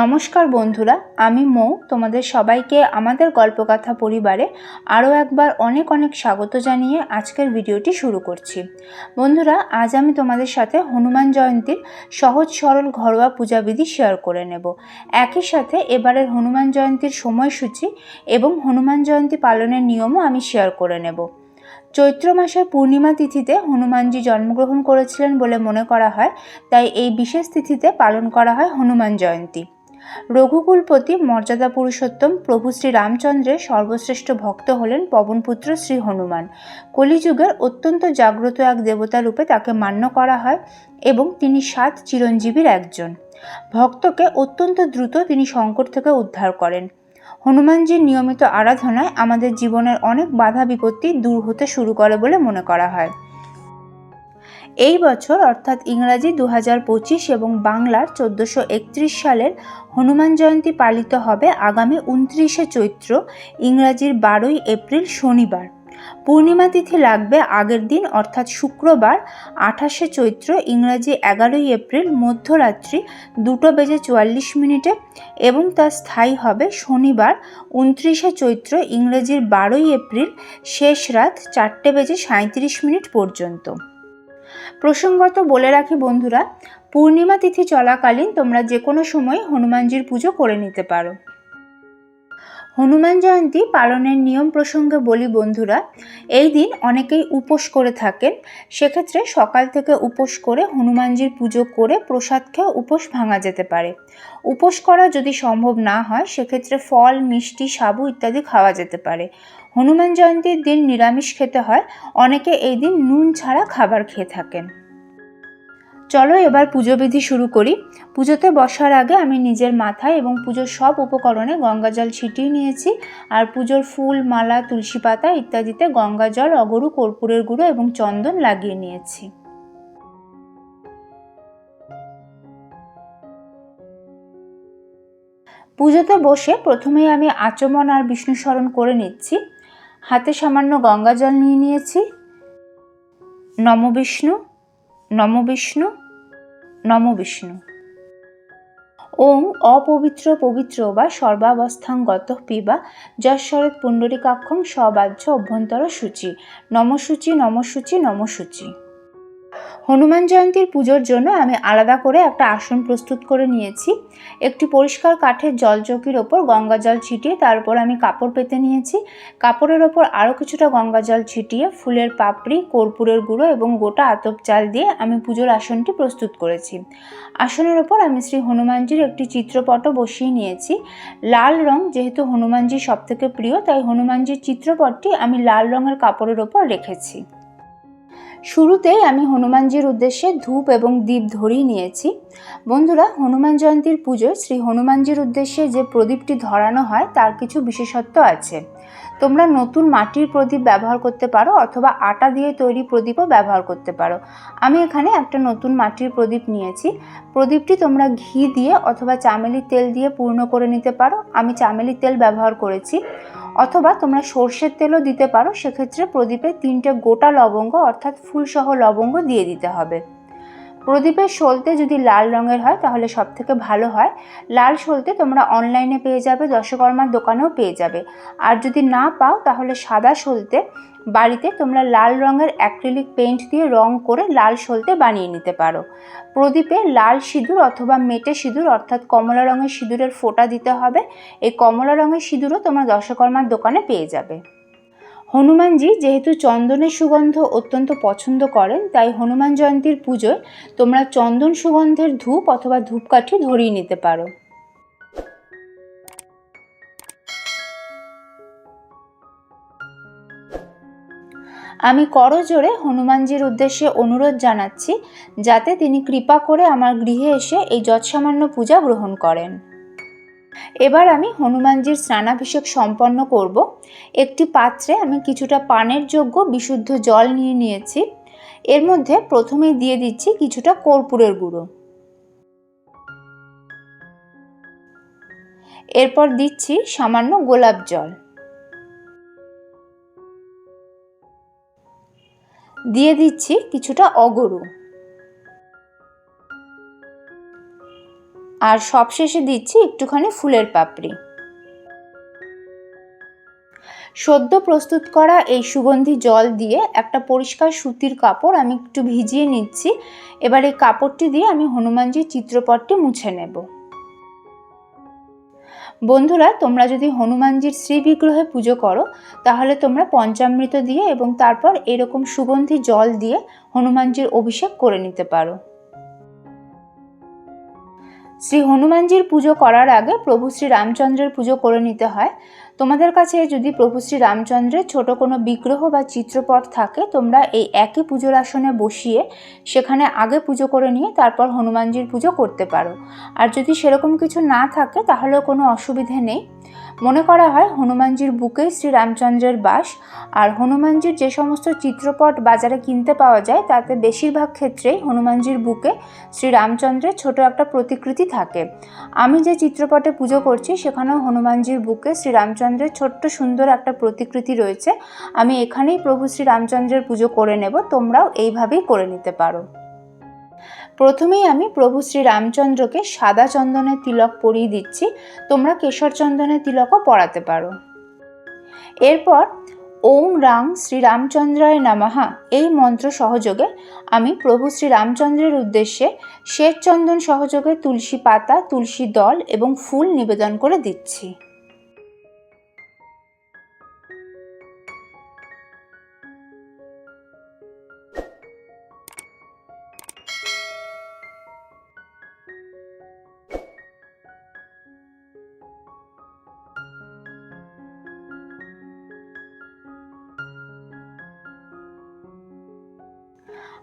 নমস্কার বন্ধুরা, আমি মৌ। তোমাদের সবাইকে আমাদের গল্পকথা পরিবারে আরও একবার অনেক অনেক স্বাগত জানিয়ে আজকের ভিডিওটি শুরু করছি। বন্ধুরা, আজ আমি তোমাদের সাথে হনুমান জয়ন্তীর সহজ সরল ঘরোয়া পূজাবিধি শেয়ার করে নেব। একই সাথে এবারের হনুমান জয়ন্তীর সময়সূচি এবং হনুমান জয়ন্তী পালনের নিয়মও আমি শেয়ার করে নেব। চৈত্র মাসের পূর্ণিমা তিথিতে হনুমানজি জন্মগ্রহণ করেছিলেন বলে মনে করা হয়, তাই এই বিশেষ তিথিতে পালন করা হয় হনুমান জয়ন্তী। রঘুকুলপতি মর্যাদা পুরুষোত্তম প্রভু শ্রী রামচন্দ্রের সর্বশ্রেষ্ঠ ভক্ত হলেন পবনপুত্র শ্রী হনুমান। কলিযুগের অত্যন্ত জাগ্রত এক দেবতা রূপে তাকে মান্য করা হয় এবং তিনি সাত চিরঞ্জীবীর একজন। ভক্তকে অত্যন্ত দ্রুত তিনি সংকট থেকে উদ্ধার করেন। হনুমানজির নিয়মিত আরাধনায় আমাদের জীবনের অনেক বাধা বিপত্তি দূর হতে শুরু করে বলে মনে করা হয়। এই বছর অর্থাৎ ইংরাজি দু পঁচিশ এবং বাংলার চোদ্দোশো সালের হনুমান জয়ন্তী পালিত হবে আগামী উনত্রিশে চৈত্র, ইংরাজির বারোই এপ্রিল শনিবার। পূর্ণিমা তিথি লাগবে আগের দিন, অর্থাৎ শুক্রবার, আঠাশে চৈত্র, ইংরাজি এগারোই এপ্রিল, মধ্যরাত্রি দুটো বেজে চুয়াল্লিশ মিনিটে এবং তা স্থায়ী হবে শনিবার, উনত্রিশে চৈত্র, ইংরেজির বারোই এপ্রিল, শেষ রাত চারটে বেজে সাঁত্রিশ মিনিট পর্যন্ত। প্রসঙ্গত বলে রাখি বন্ধুরা, পূর্ণিমা তিথি চলাকালীন তোমরা যে কোনো সময় হনুমানজির পুজো করে নিতে পারো। হনুমান জয়ন্তী পালনের নিয়ম প্রসঙ্গে বলি বন্ধুরা, এই দিন অনেকেই উপোস করে থাকেন। সেক্ষেত্রে সকাল থেকে উপোস করে হনুমানজির পুজো করে প্রসাদ খেয়ে উপোস ভাঙা যেতে পারে। উপোস করা যদি সম্ভব না হয়, সেক্ষেত্রে ফল, মিষ্টি, সাবু ইত্যাদি খাওয়া যেতে পারে। হনুমান জয়ন্তীর দিন নিরামিষ খেতে হয়, অনেকে এই দিন নুন ছাড়া খাবার খেয়ে থাকেন। চলো এবার পুজো বিধি শুরু করি। পুজোতে বসার আগে আমি নিজের মাথায় এবং পুজোর সব উপকরণে গঙ্গা জল ছিটিয়ে নিয়েছি আর পুজোর ফুল, মালা, তুলসী পাতা ইত্যাদিতে গঙ্গা জল, অগরু, কর্পূরের গুঁড়ো এবং চন্দন লাগিয়ে নিয়েছি। পুজোতে বসে প্রথমেই আমি আচমন আর বিষ্ণু স্মরণ করে নিচ্ছি। হাতে সামান্য গঙ্গা জল নিয়ে নিয়েছি। নম বিষ্ণু নম বিষ্ণু নম বিষ্ণু। ওং অপবিত্র পবিত্র বা সর্বাবস্থাঙ্গত পিবা যশ্বরৎ পুণ্ডরিকাক্ষম সবাহ্য অভ্যন্তর সূচি নমসূচি নমসূচি নমসূচি। হনুমান জয়ন্তীর পুজোর জন্য আমি আলাদা করে একটা আসন প্রস্তুত করে নিয়েছি। একটি পরিষ্কার কাঠের জল চৌকির ওপর গঙ্গা জল ছিটিয়ে তারপর আমি কাপড় পেতে নিয়েছি। কাপড়ের ওপর আরও কিছুটা গঙ্গা জল ছিটিয়ে ফুলের পাপড়ি, কর্পূরের গুঁড়ো এবং গোটা আতপ চাল দিয়ে আমি পুজোর আসনটি প্রস্তুত করেছি। আসনের ওপর আমি শ্রী হনুমানজির একটি চিত্রপটও বসিয়ে নিয়েছি। লাল রং যেহেতু হনুমানজির সবথেকে প্রিয়, তাই হনুমানজির চিত্রপটটি আমি লাল রঙের কাপড়ের ওপর রেখেছি। শুরুতেই আমি হনুমানজির উদ্দেশ্যে ধূপ এবং দীপ ধরিয়ে নিয়েছি। বন্ধুরা, হনুমান জয়ন্তীর পুজোয় শ্রী হনুমানজির উদ্দেশ্যে যে প্রদীপটি ধরানো হয়, তার কিছু বিশেষত্ব আছে। তোমরা নতুন মাটির প্রদীপ ব্যবহার করতে পারো অথবা আটা দিয়ে তৈরি প্রদীপও ব্যবহার করতে পারো। আমি এখানে একটা নতুন মাটির প্রদীপ নিয়েছি। প্রদীপটি তোমরা ঘি দিয়ে অথবা চামেলির তেল দিয়ে পূর্ণ করে নিতে পারো। আমি চামেলির তেল ব্যবহার করেছি। অথবা তোমরা সর্ষের তেলও দিতে পারো। সেক্ষেত্রে প্রদীপে তিনটে গোটা লবঙ্গ অর্থাৎ ফুলসহ লবঙ্গ দিয়ে দিতে হবে। প্রদীপের সলতে যদি লাল রঙের হয়, তাহলে সব থেকে ভালো হয়। লাল সলতে তোমরা অনলাইনে পেয়ে যাবে দশকর্মার দোকানেও পেয়ে যাবে। আর যদি না পাও, তাহলে সাদা সলতে বাড়িতে তোমরা লাল রঙের অ্যাক্রিলিক পেন্ট দিয়ে রং করে লাল সলতে বানিয়ে নিতে পারো। প্রদীপে লাল সিঁদুর অথবা মেটে সিঁদুর, অর্থাৎ কমলা রঙের সিঁদুরের ফোঁটা দিতে হবে। এই কমলা রঙের সিঁদুরও তোমরা দশকর্মার দোকানে পেয়ে যাবে। হনুমানজি যেহেতু চন্দনের সুগন্ধ অত্যন্ত পছন্দ করেন, তাই হনুমান জয়ন্তীর পুজোয় তোমরা চন্দন সুগন্ধের ধূপ অথবা ধূপকাঠি ধরিয়ে নিতে পারো। আমি করজোরে হনুমানজির উদ্দেশ্যে অনুরোধ জানাচ্ছি, যাতে তিনি কৃপা করে আমার গৃহে এসে এই যৎসামান্য পূজা গ্রহণ করেন। এবার আমি হনুমানজির স্নানাভিষেক সম্পন্ন করব। একটি পাত্রে আমি কিছুটা পানের যোগ্য বিশুদ্ধ জল নিয়ে নিয়েছি। এর মধ্যে প্রথমেই দিয়ে দিচ্ছি কিছুটা কর্পূরের গুঁড়ো। এরপর দিচ্ছি সামান্য গোলাপ জল। দিয়ে দিচ্ছি কিছুটা অগরু। আর সবশেষে দিচ্ছি একটুখানি ফুলের পাপড়ি। সদ্য প্রস্তুত করা এই সুগন্ধি জল দিয়ে একটা পরিষ্কার সুতির কাপড় আমি একটু ভিজিয়ে নিচ্ছি। এবার এই কাপড়টি দিয়ে আমি হনুমানজির চিত্রপটটি মুছে নেব। বন্ধুরা, তোমরা যদি হনুমানজির শ্রী বিগ্রহে পুজো করো, তাহলে তোমরা পঞ্চামৃত দিয়ে এবং তারপর এরকম সুগন্ধি জল দিয়ে হনুমানজির অভিষেক করে নিতে পারো। শ্রী হনুমানজির পুজো করার আগে প্রভু শ্রী রামচন্দ্রের পুজো করে নিতে হয়। তোমাদের কাছে যদি প্রভু শ্রী রামচন্দ্রের ছোট কোনো বিগ্রহ বা চিত্রপট থাকে, তোমরা এই একই পুজোর আসনে বসিয়ে সেখানে আগে পুজো করে নিয়ে তারপর হনুমানজির পুজো করতে পারো। আর যদি সেরকম কিছু না থাকে, তাহলেও কোনো অসুবিধে নেই। মনে করা হয় হনুমানজির বুকেই শ্রী রামচন্দ্রের বাস, আর হনুমানজির যে সমস্ত চিত্রপট বাজারে কিনতে পাওয়া যায়, তাতে বেশিরভাগ ক্ষেত্রেই হনুমানজির বুকে শ্রী রামচন্দ্রের ছোট একটা প্রতিকৃতি থাকে। আমি যে চিত্রপটে পুজো করছি, সেখানেও হনুমানজির বুকে শ্রী রামচন্দ্রের ছোট্ট সুন্দর একটা প্রতিকৃতি রয়েছে। আমি এখানেই প্রভু শ্রী রামচন্দ্রের পুজো করে নেব, তোমরাও এইভাবেই করে নিতে পারো। প্রথমেই আমি প্রভু শ্রী রামচন্দ্রকে সাদা চন্দনের তিলক পরিয়ে দিচ্ছি। তোমরা কেশর চন্দনের তিলকও পরাতে পারো। এরপর, ওম রাং শ্রী রামচন্দ্রায় নামাহা এই মন্ত্র সহযোগে আমি প্রভু শ্রী রামচন্দ্রের উদ্দেশ্যে শ্বেত চন্দন সহযোগে তুলসী পাতা, তুলসী দল এবং ফুল নিবেদন করে দিচ্ছি।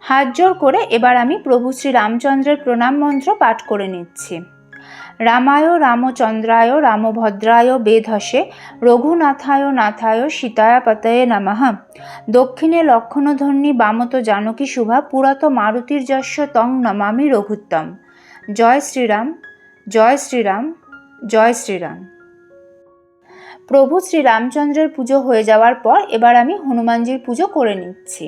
হাত জোর করে এবার আমি প্রভু শ্রী রামচন্দ্রের প্রণাম মন্ত্র পাঠ করে নিচ্ছি। রামায় রামচন্দ্রায় রামভদ্রায় বেধসে, রঘুনাথায় নাথায় সীতায়া পতয়ে নমঃ। দক্ষিণে লক্ষণধ্বনি বামত জানকী শুভা, পুরাত মারুতির যশ তং নমামি রঘুত্তম। জয় শ্রীরাম জয় শ্রীরাম জয় শ্রীরাম। প্রভু শ্রী রামচন্দ্রের পুজো হয়ে যাওয়ার পর এবার আমি হনুমানজির পুজো করে নিচ্ছি।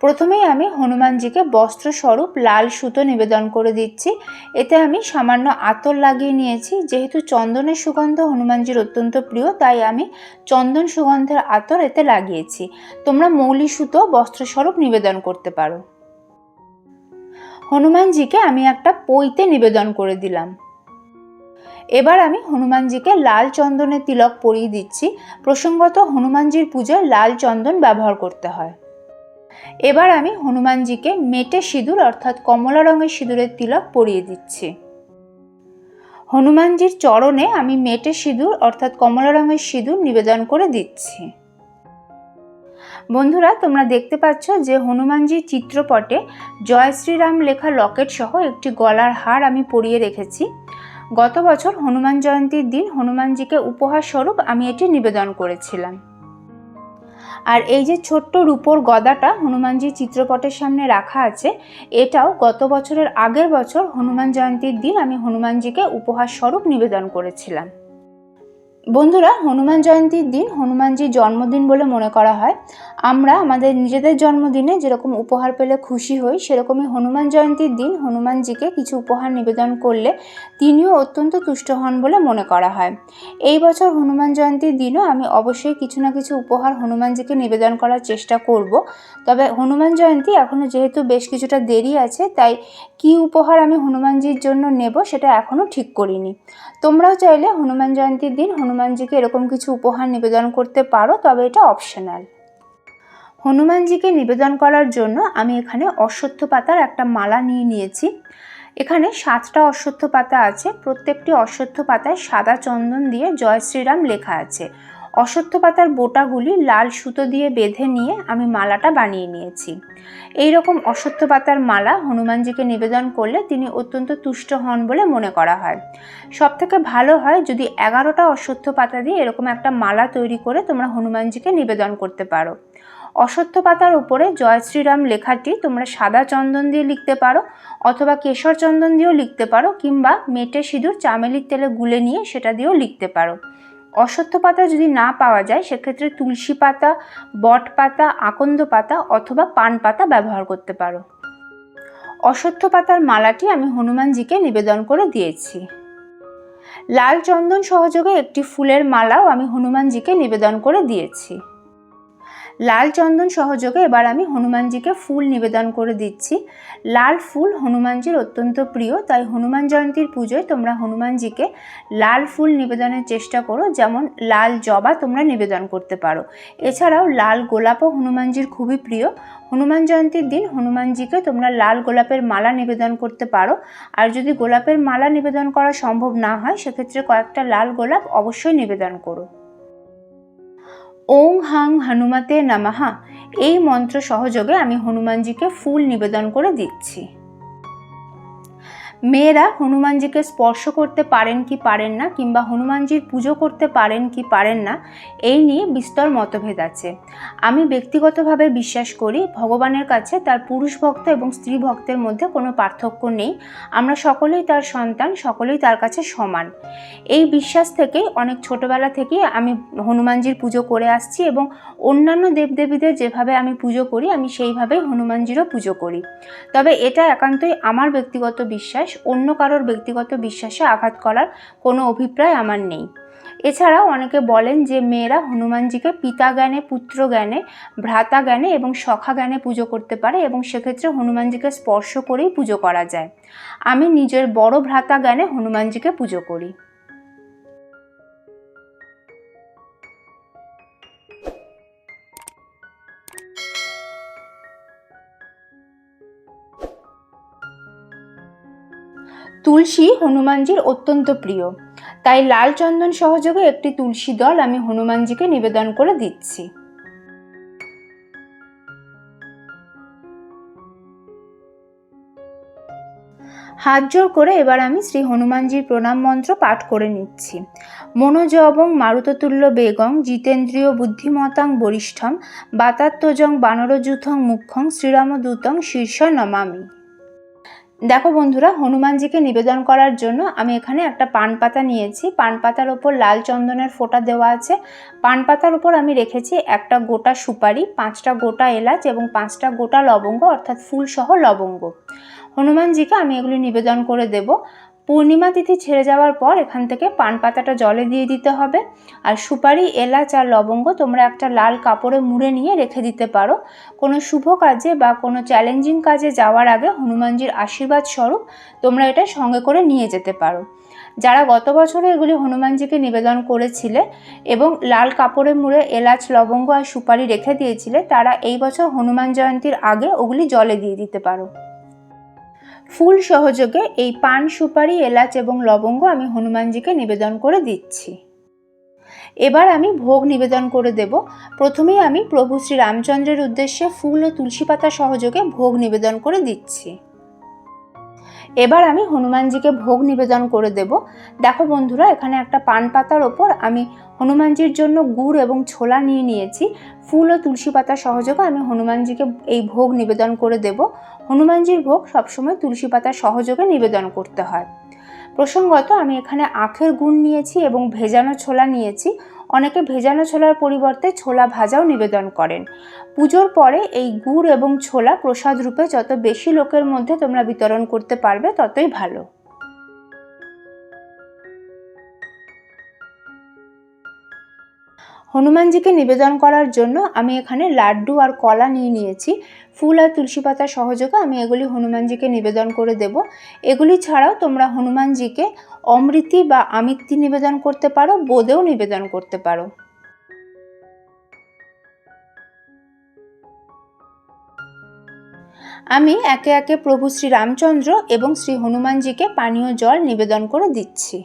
প্রথমেই আমি হনুমানজিকে বস্ত্রস্বরূপ লাল সুতো নিবেদন করে দিচ্ছি। এতে আমি সামান্য আতর লাগিয়ে নিয়েছি। যেহেতু চন্দনের সুগন্ধ হনুমানজির অত্যন্ত প্রিয়, তাই আমি চন্দন সুগন্ধের আতর এতে লাগিয়েছি। তোমরা মৌলি সুতো, বস্ত্রস্বরূপ নিবেদন করতে পারো। হনুমানজিকে আমি একটা পইতে নিবেদন করে দিলাম। এবার আমি হনুমানজিকে লাল চন্দনের তিলক পরিয়ে দিচ্ছি। প্রসঙ্গত হনুমানজির পুজোয় লাল চন্দন ব্যবহার করতে হয়। এবার আমি হনুমানজিকে মেটে সিঁদুর, অর্থাৎ কমলা রঙের সিঁদুরের তিলক পরিয়ে দিচ্ছি। হনুমানজির চরণে আমি মেটে সিঁদুর, অর্থাৎ কমলা রঙের সিঁদুর নিবেদন করে দিচ্ছি। বন্ধুরা, তোমরা দেখতে পাচ্ছ যে হনুমানজির চিত্রপটে জয় শ্রীরাম লেখা লকেট সহ একটি গলার হার আমি পরিয়ে রেখেছি। গত বছর হনুমান জয়ন্তীর দিন হনুমানজিকে উপহার স্বরূপ আমি এটি নিবেদন করেছিলাম। আর এই যে ছোট্ট রূপোর গদাটা হনুমানজির চিত্রপটের সামনে রাখা আছে, এটাও গত বছরের আগের বছর হনুমান জয়ন্তীর দিন আমি হনুমানজিকে উপহার স্বরূপ নিবেদন করেছিলাম। বন্ধুরা, হনুমান জয়ন্তীর দিন হনুমানজির জন্মদিন বলে মনে করা হয়। আমরা আমাদের নিজেদের জন্মদিনে যেরকম উপহার পেলে খুশি হই, সেরকমই হনুমান জয়ন্তীর দিন হনুমানজিকে কিছু উপহার নিবেদন করলে তিনিও অত্যন্ত তুষ্ট হন বলে মনে করা হয়। এই বছর হনুমান জয়ন্তীর দিনও আমি অবশ্যই কিছু না কিছু উপহার হনুমানজিকে নিবেদন করার চেষ্টা করব। তবে হনুমান জয়ন্তী এখনও যেহেতু বেশ কিছুটা দেরি আছে, তাই কি উপহার আমি হনুমানজির জন্য নেব সেটা এখনও ঠিক করিনি। তোমরাও চাইলে হনুমান জয়ন্তীর দিন হনুমানজিকে এরকম কিছু উপহার নিবেদন করতে পারো, তবে এটা অপশনাল হনুমানজিকে নিবেদন করার জন্য আমি এখানে অশ্বত্থ পাতার একটা মালা নিয়ে নিয়েছি। এখানে সাতটা অশ্বত্থ পাতা আছে, প্রত্যেকটি অশ্বত্থ পাতায় সাদা চন্দন দিয়ে জয় শ্রীরাম লেখা আছে। অশ্বত্থ পাতার বোটাগুলি লাল সুতো দিয়ে বেঁধে নিয়ে আমি মালাটা বানিয়ে নিয়েছি। এই রকম অশ্বত্থ পাতার মালা হনুমানজিকে নিবেদন করলে তিনি অত্যন্ত তুষ্ট হন বলে মনে করা হয়। সব থেকে ভালো হয় যদি এগারোটা অশ্বত্থ পাতা দিয়ে এরকম একটা মালা তৈরি করে তোমরা হনুমানজিকে নিবেদন করতে পারো। অশ্বত্থ পাতার উপরে জয় শ্রীরাম লেখাটি তোমরা সাদা চন্দন দিয়ে লিখতে পারো অথবা কেশর চন্দন দিয়েও লিখতে পারো কিংবা মেটে সিঁদুর চামেলির তেলে গুলে নিয়ে সেটা দিয়েও লিখতে পারো। অশ্বত্থ পাতা যদি না পাওয়া যায়, সেক্ষেত্রে তুলসী পাতা, বট পাতা, আকন্দ পাতা অথবা পান পাতা ব্যবহার করতে পারো। অশ্বত্থ পাতার মালাটি আমি হনুমানজিকে নিবেদন করে দিয়েছি। লাল চন্দন সহযোগে একটি ফুলের মালাও আমি হনুমানজিকে নিবেদন করে দিয়েছি। লাল চন্দন সহযোগে এবার আমি হনুমানজিকে ফুল নিবেদন করে দিচ্ছি। লাল ফুল হনুমানজির অত্যন্ত প্রিয়, তাই হনুমান জয়ন্তীর পুজোয় তোমরা হনুমানজিকে লাল ফুল নিবেদনের চেষ্টা করো, যেমন লাল জবা তোমরা নিবেদন করতে পারো। এছাড়াও লাল গোলাপও হনুমানজির খুবই প্রিয়। হনুমান জয়ন্তীর দিন হনুমানজিকে তোমরা লাল গোলাপের মালা নিবেদন করতে পারো। আর যদি গোলাপের মালা নিবেদন করা সম্ভব না হয়, সেক্ষেত্রে কয়েকটা লাল গোলাপ অবশ্যই নিবেদন করো। ওং হাং হনুমাতে নামাহা এই মন্ত্র সহযোগে আমি হনুমানজিকে ফুল নিবেদন করে দিচ্ছি। মেয়েরা হনুমানজিকে স্পর্শ করতে পারেন কি পারেন না কিংবা হনুমানজির পুজো করতে পারেন কি পারেন না, এই নিয়ে বিস্তর মতভেদ আছে। আমি ব্যক্তিগতভাবে বিশ্বাস করি ভগবানের কাছে তার পুরুষ ভক্ত এবং স্ত্রী ভক্তের মধ্যে কোনো পার্থক্য নেই। আমরা সকলেই তার সন্তান, সকলেই তার কাছে সমান। এই বিশ্বাস থেকেই অনেক ছোটবেলা থেকেই আমি হনুমানজির পুজো করে আসছি এবং অন্যান্য দেবদেবীদের যেভাবে আমি পুজো করি, আমি সেইভাবেই হনুমানজিরও পুজো করি। তবে এটা একান্তই আমার ব্যক্তিগত বিশ্বাস অন্য কারোর ব্যক্তিগত বিশ্বাসে আঘাত করার কোনো অভিপ্রায় আমার নেই। এছাড়াও অনেকে বলেন যে মেয়েরা হনুমানজিকে পিতা জ্ঞানে, পুত্র জ্ঞানে, ভ্রাতা জ্ঞানে এবং সখা জ্ঞানে পুজো করতে পারে এবং সেক্ষেত্রে হনুমানজিকে স্পর্শ করেই পুজো করা যায়। আমি নিজের বড় ভ্রাতা জ্ঞানে হনুমানজিকে পুজো করি। তুলসী হনুমানজির অত্যন্ত প্রিয়। তাই লাল চন্দন সহযোগে একটি তুলসী দল আমি হনুমানজিকে নিবেদন করে দিচ্ছি। হাত জোর করে এবার আমি শ্রী হনুমানজির প্রণাম মন্ত্র পাঠ করে নিচ্ছি। মনোজবং মারুততুল্য বেগং জিতেন্দ্রীয় বুদ্ধিমতাং বরিষ্ঠম বাতাত্তজং বানরযুথং মুখ্যং শ্রীরামদূতং শীর্ষ নমামি। দেখো বন্ধুরা, হনুমানজিকে নিবেদন করার জন্য আমি এখানে একটা পান পাতা নিয়েছি। পান পাতার ওপর লাল চন্দনের ফোঁটা দেওয়া আছে। পান পাতার ওপর আমি রেখেছি একটা গোটা সুপারি, পাঁচটা গোটা এলাচ এবং পাঁচটা গোটা লবঙ্গ, অর্থাৎ ফুলসহ লবঙ্গ। হনুমানজিকে আমি এগুলি নিবেদন করে দেব। পূর্ণিমা তিথি ছেড়ে যাওয়ার পর এখান থেকে পান পাতাটা জলে দিয়ে দিতে হবে। আর সুপারি, এলাচ আর লবঙ্গ তোমরা একটা লাল কাপড়ে মুড়ে নিয়ে রেখে দিতে পারো। কোনো শুভ কাজে বা কোনো চ্যালেঞ্জিং কাজে যাওয়ার আগে হনুমানজির আশীর্বাদ স্বরূপ তোমরা এটা সঙ্গে করে নিয়ে যেতে পারো। যারা গত বছরে এগুলি হনুমানজিকে নিবেদন করেছিলে এবং লাল কাপড়ে মুড়ে এলাচ, লবঙ্গ আর সুপারি রেখে দিয়েছিলে, তারা এই বছর হনুমান জয়ন্তীর আগে ওগুলি জলে দিয়ে দিতে পারো। ফুল সহযোগে এই পান সুপারি, এলাচ এবং লবঙ্গ আমি হনুমানজিকে নিবেদন করে দিচ্ছি। এবার আমি ভোগ নিবেদন করে দেব। প্রথমেই আমি প্রভু শ্রী রামচন্দ্রের উদ্দেশ্যে ফুল ও তুলসী পাতা সহযোগে ভোগ নিবেদন করে দিচ্ছি। এবার আমি হনুমানজিকে ভোগ নিবেদন করে দেব। দেখো বন্ধুরা, এখানে একটা পান পাতার ওপর আমি হনুমানজির জন্য গুড় এবং ছোলা নিয়ে নিয়েছি। ফুল ও তুলসী পাতা সহযোগে আমি হনুমানজিকে এই ভোগ নিবেদন করে দেব। হনুমানজির ভোগ সবসময় তুলসী পাতা সহযোগে নিবেদন করতে হয়। প্রসঙ্গত আমি এখানে আখের গুড় নিয়েছি এবং ভেজানো ছোলা নিয়েছি। অনেকে ভেজানো ছোলার পরিবর্তে ছোলা ভাজাও নিবেদন করেন। পুজোর পরে এই গুড় এবং ছোলা প্রসাদ রূপে যত বেশি লোকের মধ্যে তোমরা বিতরণ করতে পারবে, ততই ভালো। হনুমানজিকে নিবেদন করার জন্য আমি এখানে লাড্ডু আর কলা নিয়ে নিয়েছি। ফুল আর তুলসী পাতা সহযোগে আমি এগুলি হনুমানজিকে নিবেদন করে দেব। এগুলি ছাড়াও তোমরা হনুমানজিকে অমৃতি বা আমিত্তি নিবেদন করতে পারো, বোদেও নিবেদন করতে পারো। আমি একে একে প্রভু শ্রী রামচন্দ্র এবং শ্রী হনুমানজিকে পানীয় জল নিবেদন করে দিচ্ছি।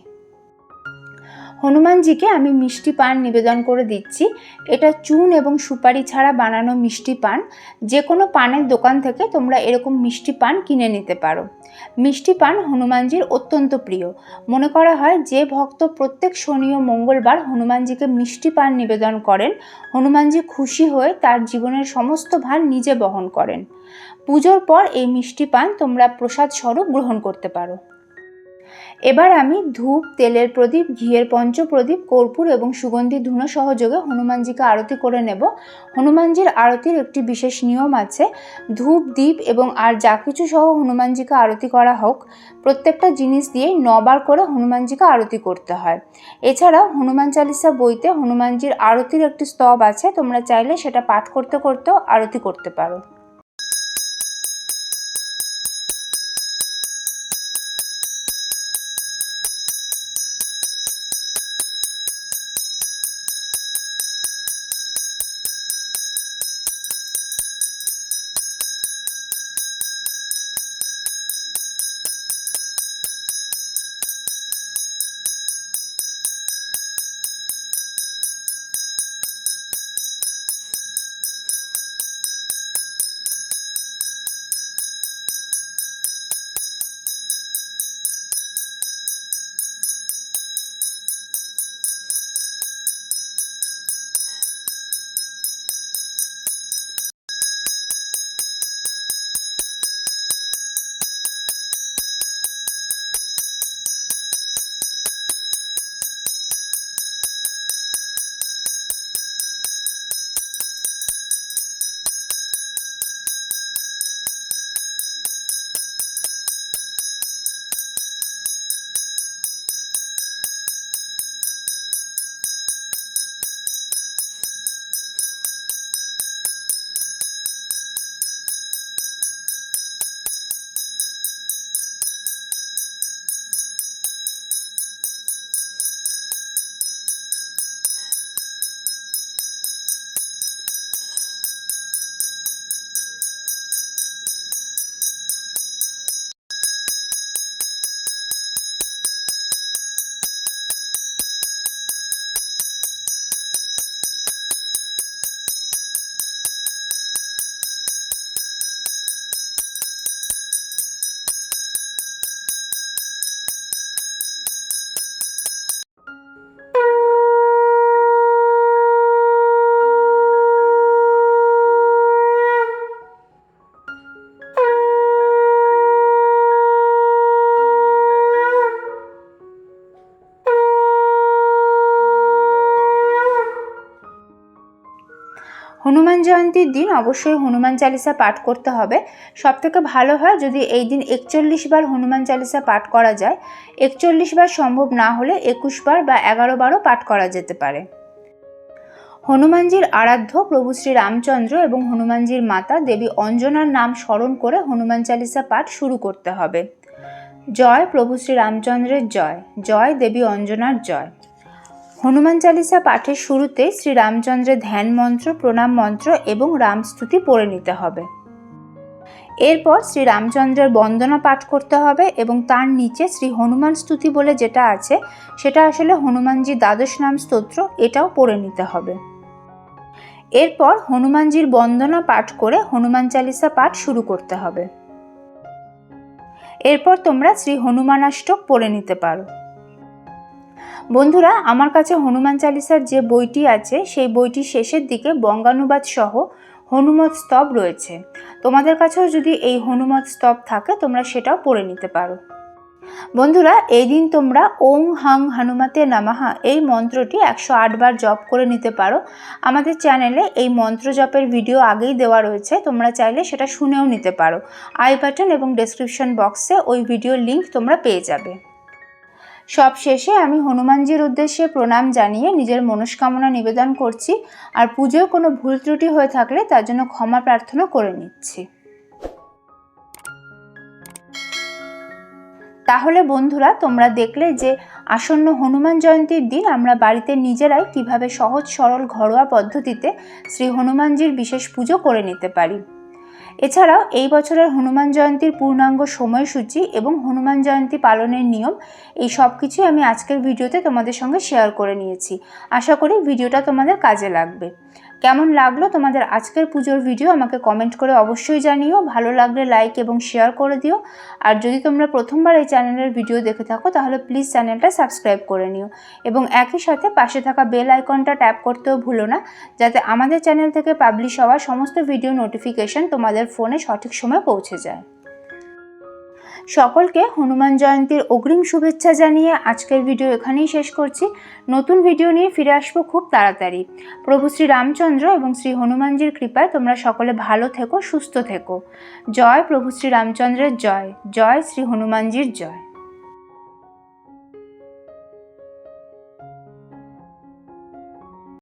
হনুমানজিকে আমি মিষ্টি পান নিবেদন করে দিচ্ছি। এটা চুন এবং সুপারি ছাড়া বানানো মিষ্টি পান। যে কোনো পানের দোকান থেকে তোমরা এরকম মিষ্টি পান কিনে নিতে পারো। মিষ্টি পান হনুমানজির অত্যন্ত প্রিয়। মনে করা হয় যে ভক্ত প্রত্যেক শনি ও মঙ্গলবার হনুমানজিকে মিষ্টি পান নিবেদন করেন। হনুমানজি খুশি হয়ে তার জীবনের সমস্ত ভার নিজে বহন করেন। পুজোর পর এই মিষ্টি পান তোমরা প্রসাদ স্বরূপ গ্রহণ করতে পারো। এবার আমি ধূপ, তেলের প্রদীপ, ঘিয়ের পঞ্চপ্রদীপ, কর্পূর এবং সুগন্ধি ধুনো সহযোগে হনুমানজিকে আরতি করে নেব। হনুমানজির আরতির একটি বিশেষ নিয়ম আছে। ধূপ দ্বীপ এবং আর যা কিছু সহ হনুমানজিকে আরতি করা হোক, প্রত্যেকটা জিনিস দিয়েই নবার করে হনুমানজিকে আরতি করতে হয়। এছাড়াও হনুমান চালিসা বইতে হনুমানজির আরতির একটি স্তব আছে, তোমরা চাইলে সেটা পাঠ করতে করতেও আরতি করতে পারো। জয়ন্তীর দিন অবশ্যই হনুমান চালিসা পাঠ করতে হবে। সব থেকে ভালো হয় যদি এই দিন একচল্লিশ বার হনুমান চালিসা পাঠ করা যায়। একচল্লিশ বার সম্ভব না হলে একুশ বার বা এগারো বারও পাঠ করা যেতে পারে। হনুমানজির আরাধ্য প্রভু শ্রী রামচন্দ্র এবং হনুমানজির মাতা দেবী অঞ্জনার নাম স্মরণ করে হনুমান চালিসা পাঠ শুরু করতে হবে। জয় প্রভু শ্রী রামচন্দ্রের জয় জয় দেবী অঞ্জনার জয়। হনুমান চালিসা পাঠের শুরুতে শ্রী রামচন্দ্রের ধ্যান মন্ত্র, প্রণাম মন্ত্র এবং রামস্তুতি পড়ে নিতে হবে। এরপর শ্রী রামচন্দ্রের বন্দনা পাঠ করতে হবে এবং তার নিচে শ্রী হনুমান স্তুতি বলে যেটা আছে, সেটা আসলে হনুমানজি দ্বাদশ নাম স্তোত্র, এটাও পড়ে নিতে হবে। এরপর হনুমানজির বন্দনা পাঠ করে হনুমান চালিসা পাঠ শুরু করতে হবে। এরপর তোমরা শ্রী হনুমানাষ্টক পড়ে নিতে পারো। বন্ধুরা, আমার কাছে হনুমান চালিসার যে বইটি আছে, সেই বইটি শেষের দিকে বঙ্গানুবাদ সহ হনুমত স্তব রয়েছে। তোমাদের কাছেও যদি এই হনুমত স্তব থাকে, তোমরা সেটাও পড়ে নিতে পারো। বন্ধুরা এই দিন তোমরা ওং হাং হনুমাতে নামাহা এই মন্ত্রটি একশো বার জপ করে নিতে পারো। আমাদের চ্যানেলে এই মন্ত্র জপের ভিডিও আগেই দেওয়া রয়েছে, তোমরা চাইলে সেটা শুনেও নিতে পারো। আই বাটন এবং ডেসক্রিপশন বক্সে ওই ভিডিওর লিঙ্ক তোমরা পেয়ে যাবে। সব শেষে আমি হনুমানজির উদ্দেশ্যে প্রণাম জানিয়ে নিজের মনস্কামনা নিবেদন করছি আর পুজোয় কোনো ভুল ত্রুটি হয়ে থাকলে তার জন্য ক্ষমা প্রার্থনা করে নিচ্ছি। তাহলে বন্ধুরা, তোমরা দেখলে যে আসন্ন হনুমান জয়ন্তীর দিন আমরা বাড়িতে নিজেরাই কীভাবে সহজ সরল ঘরোয়া পদ্ধতিতে শ্রী হনুমানজির বিশেষ পুজো করে নিতে পারি। এছাড়াও এই বছরের হনুমান জয়ন্তীর পূর্ণাঙ্গ সময়সূচি এবং হনুমান জয়ন্তী পালনের নিয়ম, এই সব কিছুই আমি আজকের ভিডিওতে তোমাদের সঙ্গে শেয়ার করে নিয়েছি। আশা করি ভিডিওটা তোমাদের কাজে লাগবে। কেমন লাগল তোমাদের আজকের পুজোর ভিডিও আমাকে কমেন্ট করে অবশ্যই জানিও। ভালো লাগলে লাইক এবং শেয়ার করে দিও। আর যদি তোমরা প্রথমবার এই চ্যানেলের ভিডিও দেখে থাকো, তাহলে প্লিজ চ্যানেলটা সাবস্ক্রাইব করে নিও। এবং একই সাথে পাশে থাকা বেল আইকনটা ট্যাপ করতেও ভুলো না, যাতে আমাদের চ্যানেল থেকে পাবলিশ হওয়া সমস্ত ভিডিও নোটিফিকেশন তোমাদের ফোনে সঠিক সময় পৌঁছে যায়। সকলকে হনুমান জয়ন্তীর অগ্রিম শুভেচ্ছা জানিয়ে আজকের ভিডিও এখানেই শেষ করছি। নতুন ভিডিও নিয়ে ফিরে আসব খুব তাড়াতাড়ি। প্রভু শ্রী রামচন্দ্র এবং শ্রী হনুমানজির কৃপায় তোমরা সকলে ভালো থেকো, সুস্থ থেকো। জয় প্রভু শ্রী রামচন্দ্রের জয়। জয় শ্রী হনুমানজির জয়।